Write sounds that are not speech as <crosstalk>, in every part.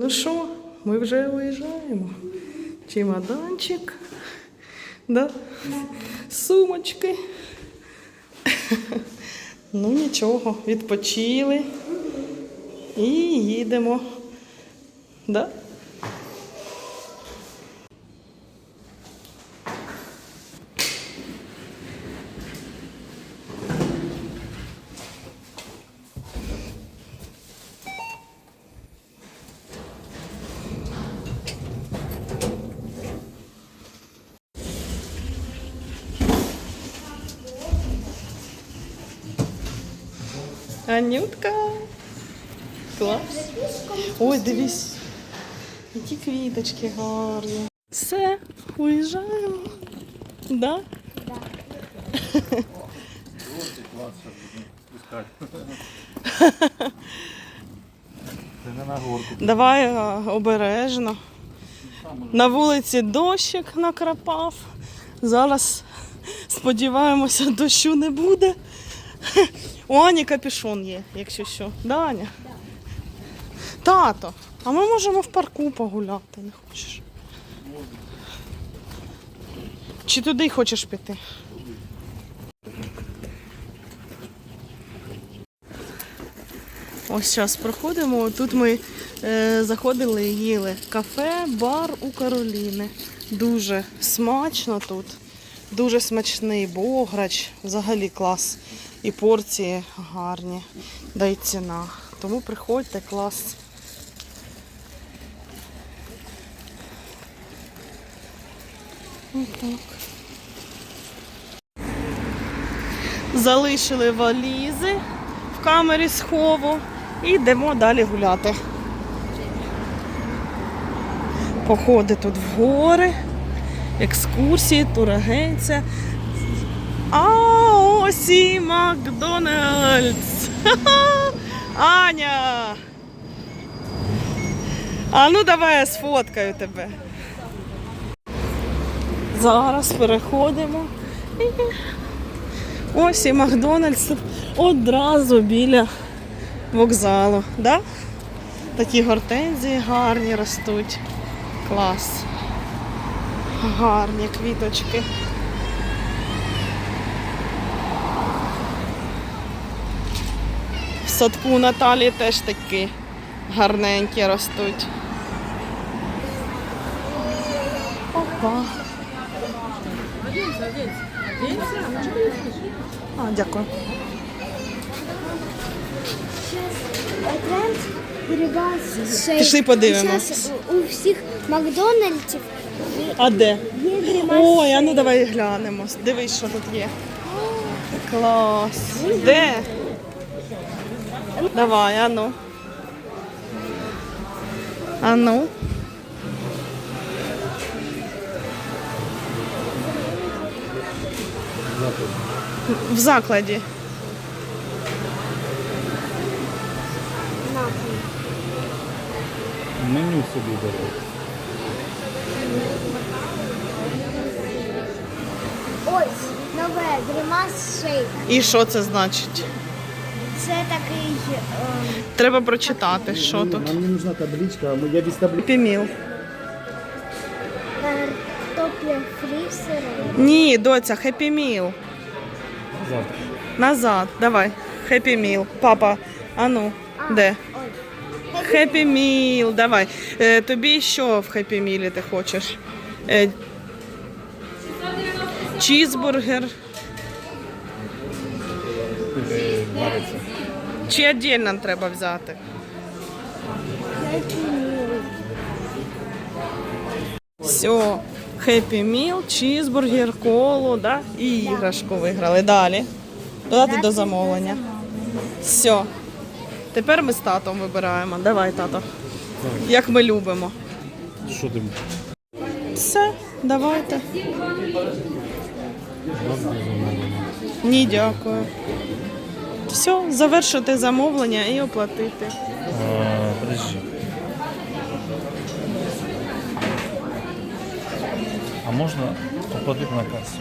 Ну що, ми вже виїжджаємо. Чемоданчик, да? сумочки. Ну нічого, відпочили і їдемо. Да? Анютка. Клас. Ой, дивись. Які квіточки гарні. Все, уїжджаємо. Да? Це не на горку. Давай обережно. На вулиці дощик накрапав. Зараз сподіваємося, дощу не буде. <laughs> У Ані капюшон є, якщо що. Да, Аня? Тато, а ми можемо в парку погуляти, не хочеш? Чи туди хочеш піти? Ось зараз проходимо. Тут ми е, заходили і їли кафе, бар у Кароліни. Дуже смачно тут. Дуже смачний бограч, взагалі клас. І порції гарні, да й ціна. Тому приходьте, клас. Отак. Залишили валізи в камері схову і йдемо далі гуляти. Походи тут в гори, екскурсії, турагенція. А ось Макдональдс. <laughs> Аня. А ну давай я сфоткаю тебе. Зараз переходимо. Ось і Макдональдс одразу біля вокзалу. Да? Такі гортензії гарні ростуть. Клас. Гарні квіточки. Садку Наталі теж такі гарненькі ростуть. Опа. А, дякую. Пішли подивимось. Зараз у, у всіх Макдональдсів А де? Ой, а ну давай глянемо. Дивись, що тут є. Клас. Де? Давай, а ну. А ну. В закладі. Меню собі бере. Ось нове гримас шейк. І що це значить? Це такий ем, Треба прочитати, що тут. Нам не нужна табличка, я без таблички. Піміл. картопля фрі сиром. Ні, доця, хеппі міл. Завтра. Назад, давай. Хеппі міл. Папа, а ну, де? Хеппі міл, давай. Е, тобі що в хеппі мілі ти хочеш? Е, чізбургер. Е, Вариться. Чи віддільно треба взяти? Все. Хеппі міл, чізбургер, колу, да? і іграшку виграли. Далі. Додати до замовлення. Все. Тепер ми з татом вибираємо. Давай, тато. Як ми любимо. Що ти? Все, давайте. Ні, дякую. Все, завершити замовлення і оплатити. А, подожди. А можна оплатити на касу?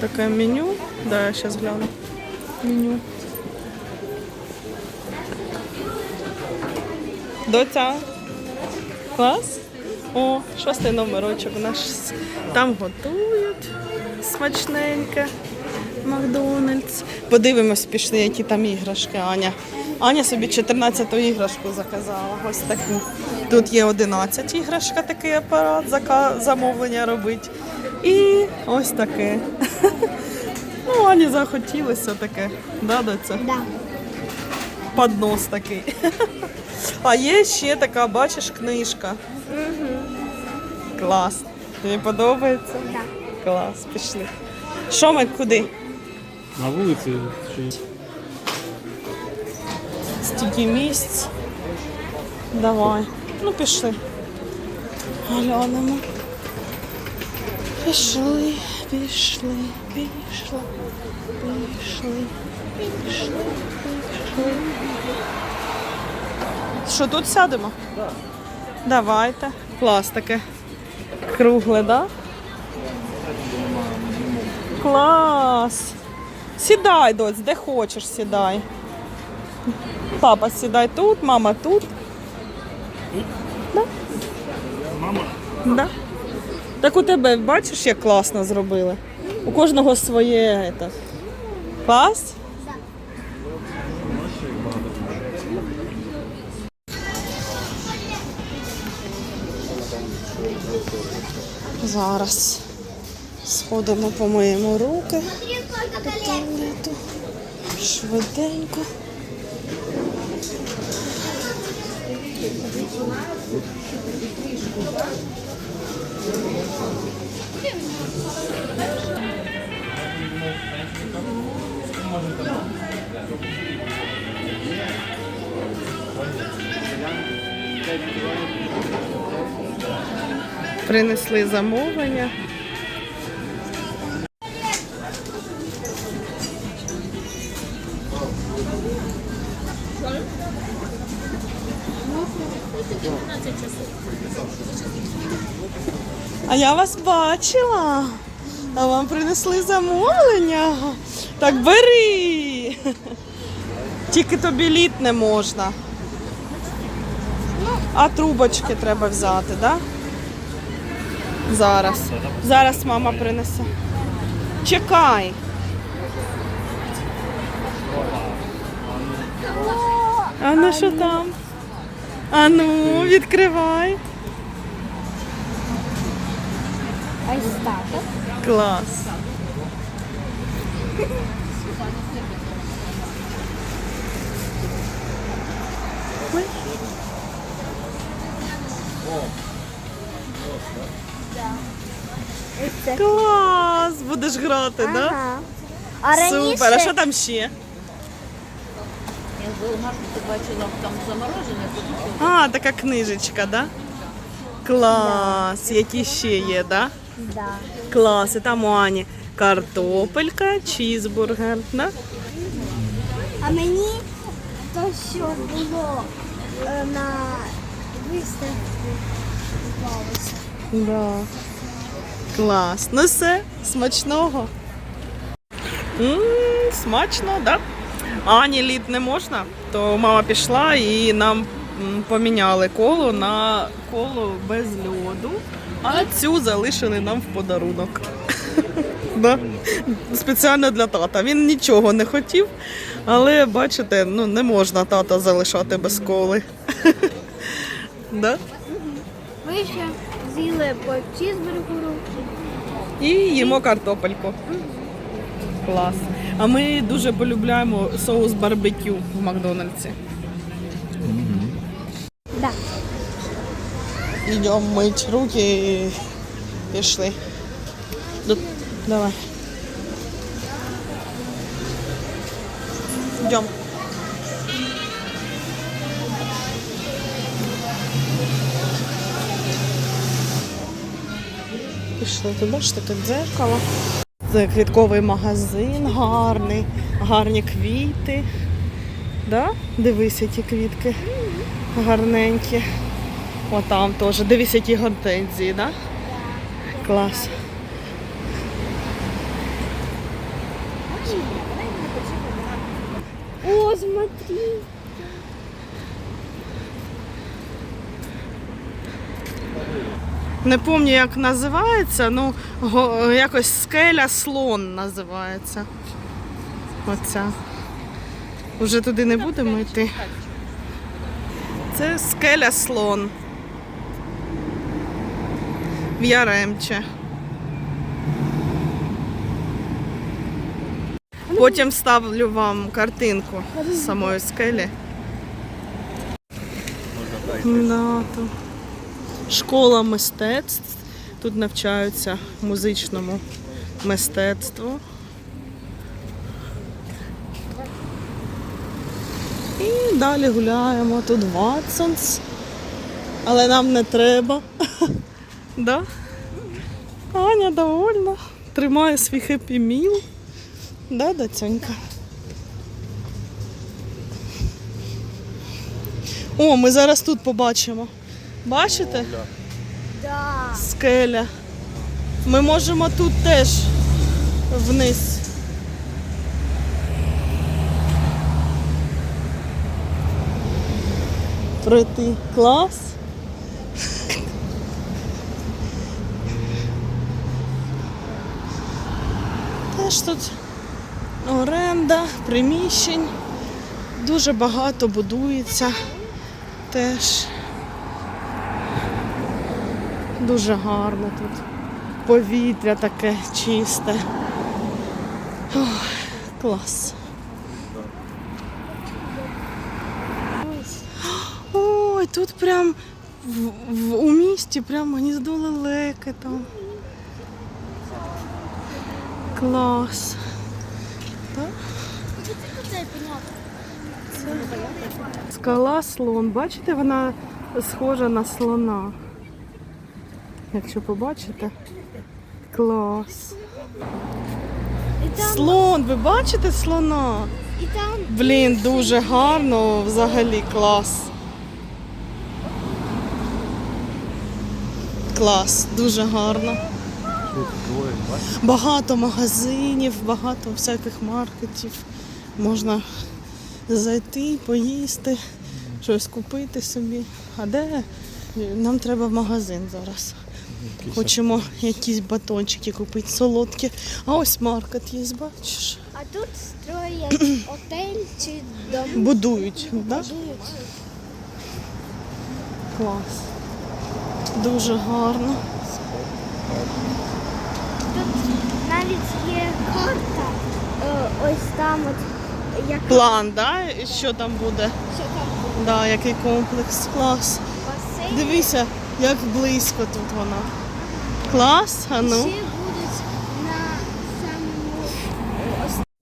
Таке меню. Да, я зараз гляну. Меню. Доця. Клас. О, шостий номерочок наш там готують смачненьке. Макдональдс. Подивимось, пішли, які там іграшки, Аня. Аня собі 14-ту іграшку заказала. Ось таку. Тут є 11 іграшка, такий апарат, замовлення робить. І ось таке. <laughs> Ну, Ані захотілося таке. Да, доця? Да. Поднос такий. <laughs> А є ще така, бачиш, книжка. Клас. Тобі подобається? Да. Клас, пішли. Що ми куди? На вулиці чи Стільки місць. Давай. Ну, пішли. Глянемо. Пішли, пішли, пішли, пішли, пішли, пішли. Що тут сядемо? Так. Давайте. Клас таке. Кругле, да? Клас. Сідай, доць, де хочеш, сідай. Папа, сідай тут, мама тут. Да? мама? Да. Так у тебе бачиш, як класно зробили? У кожного своє. Это. Зараз сходимо, помиємо руки. до туалету. Швиденько. Принесли замовлення. А я вас бачила. А вам принесли замовлення. Так бери. Тільки тобі літ не можна. А трубочки треба взяти, так? Да? Зараз. Зараз мама принесе. Чекай. А ну що там? А ну, відкривай. Клас. Ой. Клас! Будеш грати, так? Да? Ага. А раніше Супер. А що там ще? Я ти бачила там заморожене, А, така книжечка, да? Клас. Які ще є, да? да. Клас. І там у Ані картопелька, чізбургер, да? А мені то, що було е, на виставці. Да. Клас. Ну все, смачного. м смачно, да? Ані лід не можна, то мама пішла і нам поміняли коло на коло без льоду, а цю залишили нам в подарунок. <laughs> Да? Спеціально для тата. Він нічого не хотів, але бачите, ну не можна тата залишати без коли. <laughs> Да? Ми з'їли по чізбургеру. І їмо картопельку. Клас. А ми дуже полюбляємо соус барбекю в Макдональдсі. Да. Йдемо мить руки і пішли. Давай. Йдемо. Пішли туди ж таке дзеркало. Це квітковий магазин гарний, гарні квіти. Да? Дивись, які квітки гарненькі. О, там теж. Дивись, які гортензії, да? Клас. О, смотри. Не пам'ятаю, як називається, ну якось скеля слон називається. Оця. Уже туди не будемо йти. Це скеля слон. В Яремче. Потім ставлю вам картинку з самої скелі. Да, то. Школа мистецтв. Тут навчаються музичному мистецтву. І далі гуляємо. Тут Ватсонс. Але нам не треба. <laughs> Да? Аня довольна. Тримає свій хеппі міл. Да, доцянька? О, ми зараз тут побачимо. Бачите? Да. Скеля. Ми можемо тут теж вниз. Пройти клас. Теж тут оренда, приміщень. Дуже багато будується теж. Дуже гарно тут. Повітря таке чисте. Ох, клас. Ой, тут прям в, в, у місті прям гніздо лелеки там. Клас. Так? Скала слон. Бачите, вона схожа на слона. Якщо побачите. Клас. Слон, ви бачите слона? Блін, дуже гарно, взагалі клас. Клас, дуже гарно. Багато магазинів, багато всяких маркетів. Можна зайти, поїсти, щось купити собі. А де нам треба в магазин зараз? Хочемо якісь батончики купити, солодкі. А ось маркет є, бачиш? а тут строять <clears throat> отель чи дом. Будують, да? Клас. Дуже гарно. Тут навіть є карта. Е, Ось там от як План, да? Що там буде? що там Да, який комплекс. Клас. басейн. Дивися, як близько тут вона. Клас, а ну. Ще будуть на самому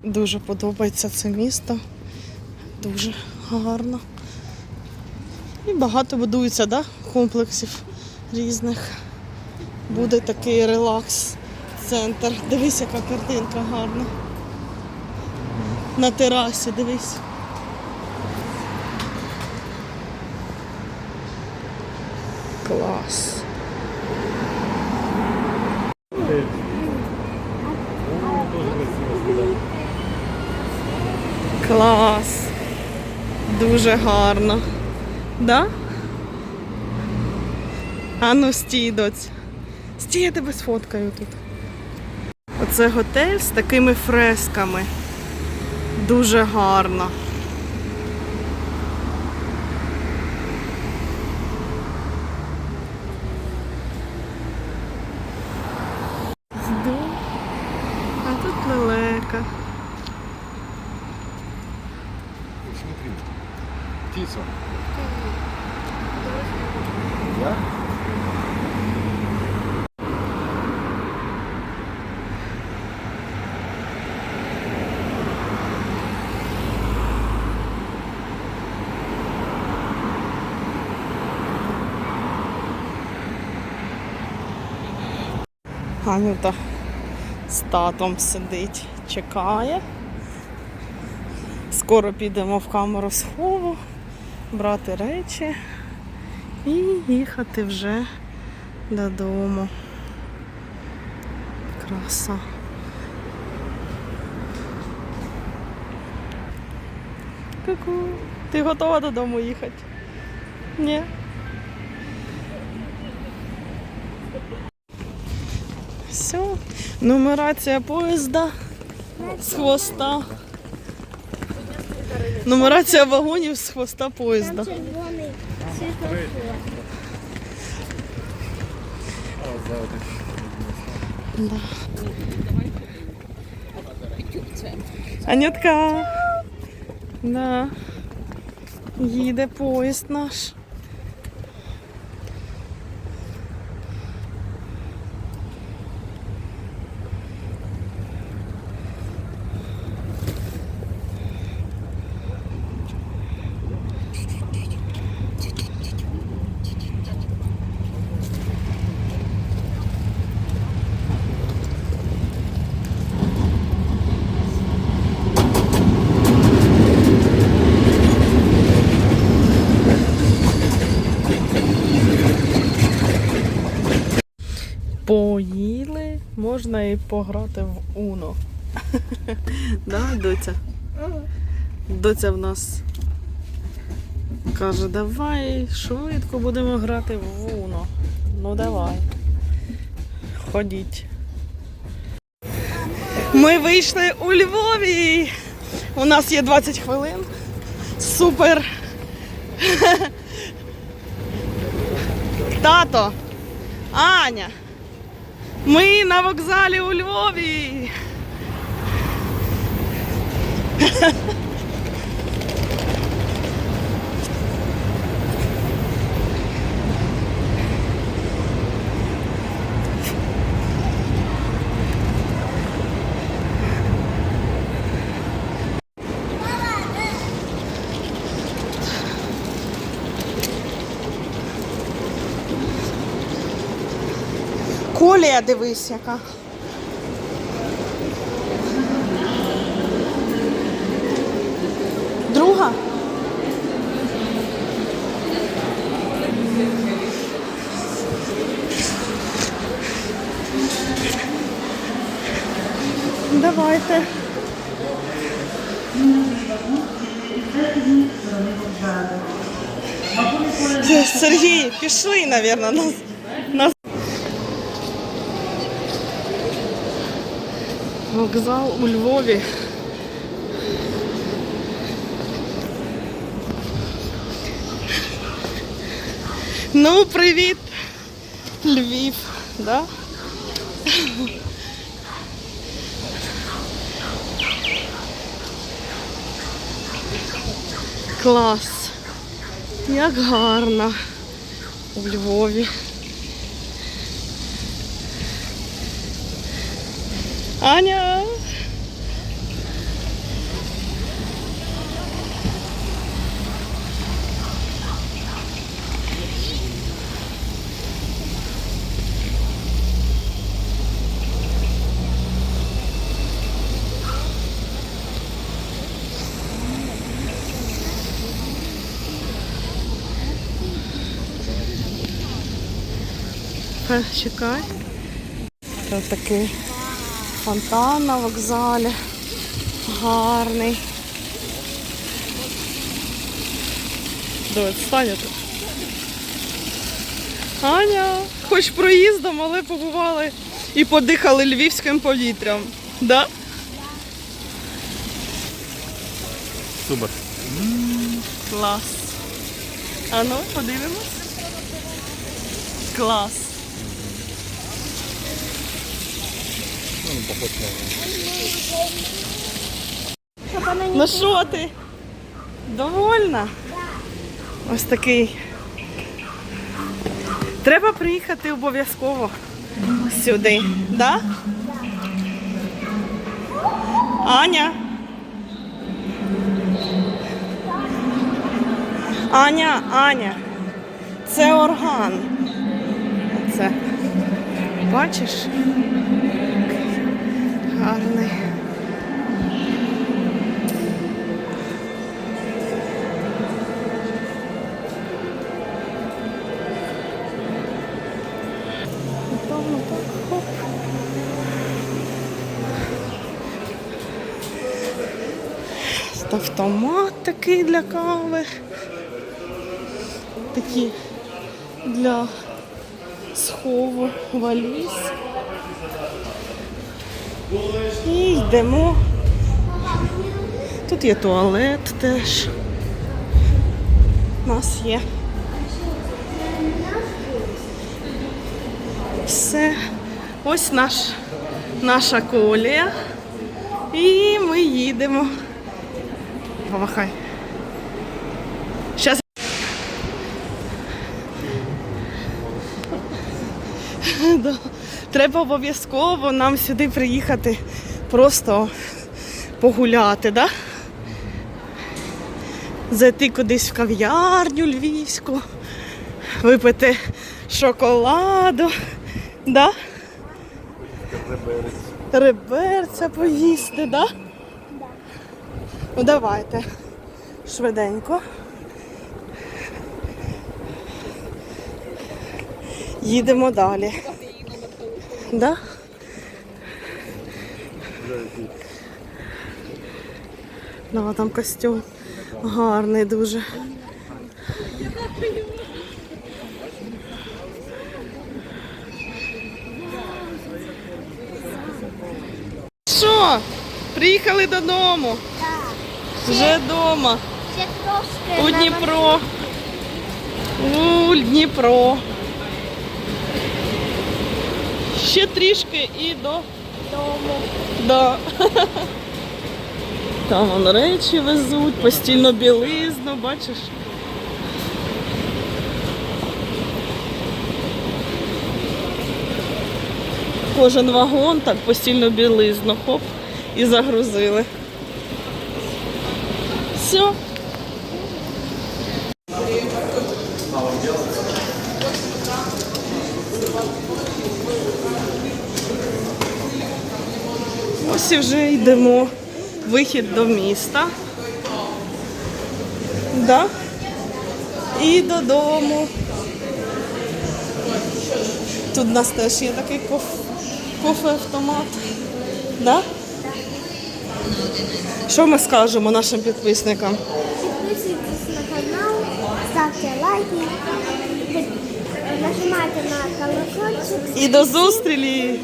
Дуже подобається це місто. Дуже гарно. І багато будується, да? комплексів різних. Буде такий релакс-центр. Дивись, яка картинка гарна. На терасі, дивись. Клас. Клас. Дуже гарно. Да? А ну стій, доць. Стій, я тебе сфоткаю тут. Оце готель з такими фресками. Дуже гарно. Жду. А тут лелека. Смотри. Птица. Да? Анюта з татом сидить, чекає. Скоро підемо в камеру схову, брати речі і їхати вже додому. Краса. Ку-ку. Ти готова додому їхати? Ні? Все. Нумерація поїзда з хвоста. Нумерація вагонів з хвоста поїзда. Там червоний світлофор. Да. Анютка. Да. Їде поїзд наш. Можна і пограти в Уно. <laughs> да, доця? Доця в нас каже, давай швидко будемо грати в Уно. Ну давай. Ходіть. Ми вийшли у Львові. У нас є 20 хвилин. Супер. <laughs> Тато. Аня. Ми на вокзалі у Львові. Колія, дивись, яка. Друга? Давайте. Сергій, пішли, мабуть, нас. нас. Вокзал у Львові. Ну, привіт, Львів, да? Клас. Як гарно у Львові. Аня. Чекай. Ось такий фонтан на вокзалі. Гарний. Давай, встань тут. Аня, хоч проїздом, але побували і подихали львівським повітрям. Да? Супер. Клас. А ну, подивимось. Клас. Щоб вона не Ну що ти? Довольна? Ось такий. Треба приїхати обов'язково сюди, да? Аня. Аня, Аня. Це орган. Це. Бачиш? Гарний. Напевно, так. Хоп. Автомат такий для кави. Такі для схову валіз. І йдемо. Тут є туалет теж. У нас є. Все. Ось наш, наша колія. І ми їдемо. Помахай. Щас. <laughs> Да. Треба обов'язково нам сюди приїхати просто погуляти, да? Зайти кудись в кав'ярню львівську, випити шоколаду, да? Реберця поїсти, да? Ну давайте. Швиденько. Їдемо далі. Да? Да, там костюм гарний дуже. Що? Приїхали додому. Так. Вже вдома. У Дніпро. У Дніпро. Ще трішки і до Дому. Да. <laughs> Там вон речі везуть, постільну білизну, бачиш. Кожен вагон так постільну білизну, хоп, і загрузили. Все. Ось вже йдемо. Вихід до міста. Да? І додому. Тут у нас теж є такий коф... кофе-автомат. Да? Що ми скажемо нашим підписникам? Підписуйтесь на канал, ставте лайки, нажимайте на колокольчик. І до зустрічі!